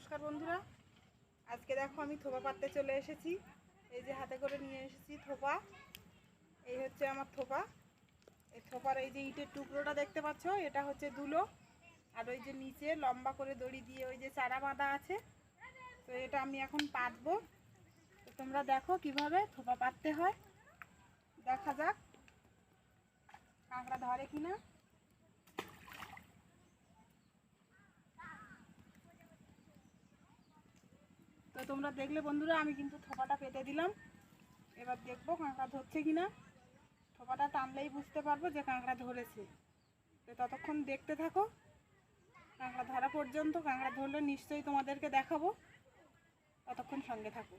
নমস্কার বন্ধুরা। আজকে দেখো আমি থোপা পাততে চলে এসেছি। এই যে হাতে করে নিয়ে এসেছি থোপা এই হচ্ছে আমার থোপা এই থোপার এই যে ইটের টুকরোটা দেখতে পাচ্ছ? এটা হচ্ছে দুলো। আর ওই যে নিচে লম্বা করে দড়ি দিয়ে ওই যে চারা বাঁধা আছে। তো এটা আমি এখন পাতবো তো তোমরা দেখো কীভাবে থোপা পাততে হয়। দেখা যাক। কাঁকড়া ধরে কিনা। তো তোমরা দেখলে বন্ধুরা, আমি কিন্তু থোপাটা পেতে দিলাম। এবার দেখব কাঁকড়া ধরছে কিনা। থোপাটা টানলেই বুঝতে পারব যে কাঁকড়া ধরেছে। তো ততক্ষণ দেখতে থাকো। কাঁকড়া ধরা পর্যন্ত, কাঁকড়া ধরলে নিশ্চয়ই তোমাদেরকে দেখাবো। ততক্ষণ সঙ্গে থাকো।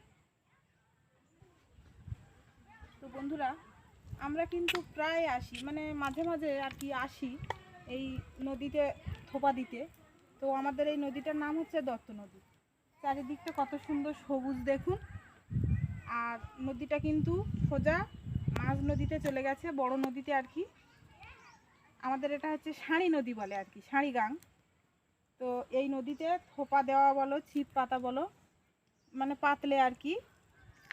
তো বন্ধুরা, আমরা কিন্তু প্রায় আসি মানে মাঝে মাঝে আর কি আসি এই নদীতে, থোপা দিতে। তো আমাদের এই নদীটার নাম হচ্ছে দত্ত নদী। চারিদিকটা কত সুন্দর সবুজ দেখুন। আর নদীটা কিন্তু সোজা মাঝ নদীতে চলে গেছে, বড় নদীতে আর কি। আমাদের এটা হচ্ছে সাঁড়ি নদী বলে আর কি সাঁড়ি গাং তো এই নদীতে থোপা দেওয়া বলো, ছিপ পাতা বলো মানে পাতলে আর কি,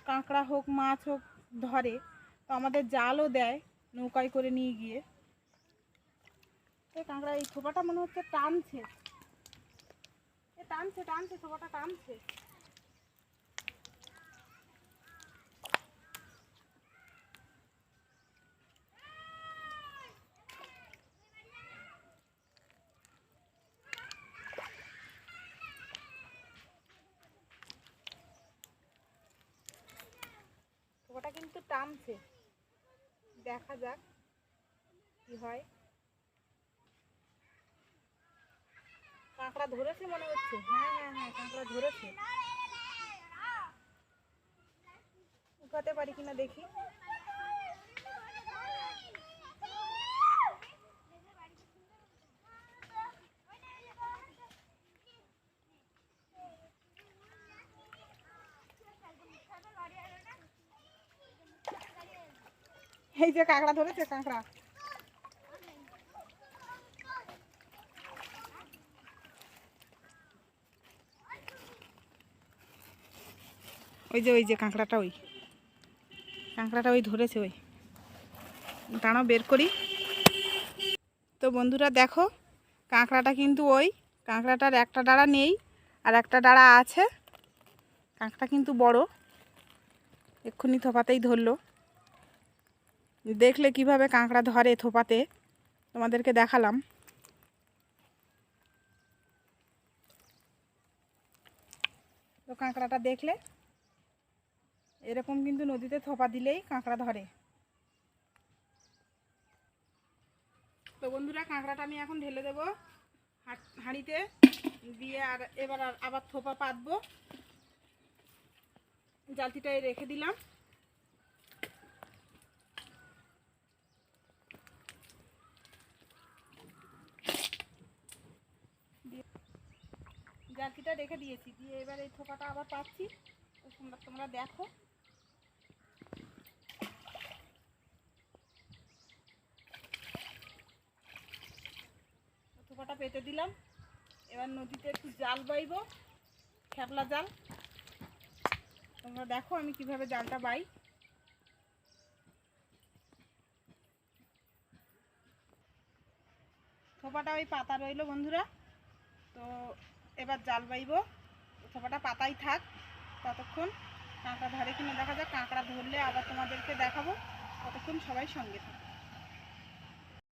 কাঁকড়া হোক, মাছ হোক ধরে, তো আমাদের জালও দেয় নৌকায় করে নিয়ে গিয়ে। কাঁকড়া, এই থোপাটা মনে হচ্ছে টানছে। টানছে টানছে থোপাটা টানছে। কিন্তু টানছে। দেখা যাক কি হয়। কাঁকড়া ধরেছে মনে হচ্ছে? হ্যাঁ হ্যাঁ হ্যাঁ কাঁকড়া ধরেছে। উঠাতে পারি কিনা দেখি। এই যে কাঁকড়া ধরেছে, কাঁকড়া। ওই যে ওই যে কাঁকড়াটা ওই। কাঁকড়াটা ওই ধরেছে ওই। দাঁড়াও, বের করি। তো বন্ধুরা দেখো, কাঁকড়াটা কিন্তু ওই। কাঁকড়াটার একটা ডাড়া নেই আর একটা ডাড়া আছে। কাঁকড়া কিন্তু বড়। এক্ষুনি থোপাতেই ধরলো। দেখলে কীভাবে কাঁকড়া ধরে থোপাতে, তোমাদেরকে দেখালাম। তো কাঁকড়াটা দেখলে এরকম কিন্তু নদীতে থোপা দিলেই কাঁকড়া ধরে। তো বন্ধুরা, কাঁকড়াটা আমি এখন ঢেলে দেবো হাঁড়িতে দিয়ে আর এবার আর আবার থোপা পাতবো। জালতিটায় রেখে দিলাম। জালতিটা রেখে দিয়েছি। দিয়ে এবার এই থোপাটা আবার পাচ্ছি। তোমরা দেখো থোপাটা পেতে দিলাম। এবার নদীতে একটু জাল বাইব, খেপলা জাল। তোমরা দেখো আমি কীভাবে জালটা বাই। থোপাটা ওই পাতা রইল বন্ধুরা। তো এবার জাল বাইব, থোপাটা পাতাই থাক ততক্ষণ। কাঁকড়া ধরে কিনা দেখা যাক, কাঁকড়া ধরলে আবার তোমাদেরকে দেখাবো। ততক্ষণ সবাই সঙ্গে থাকো।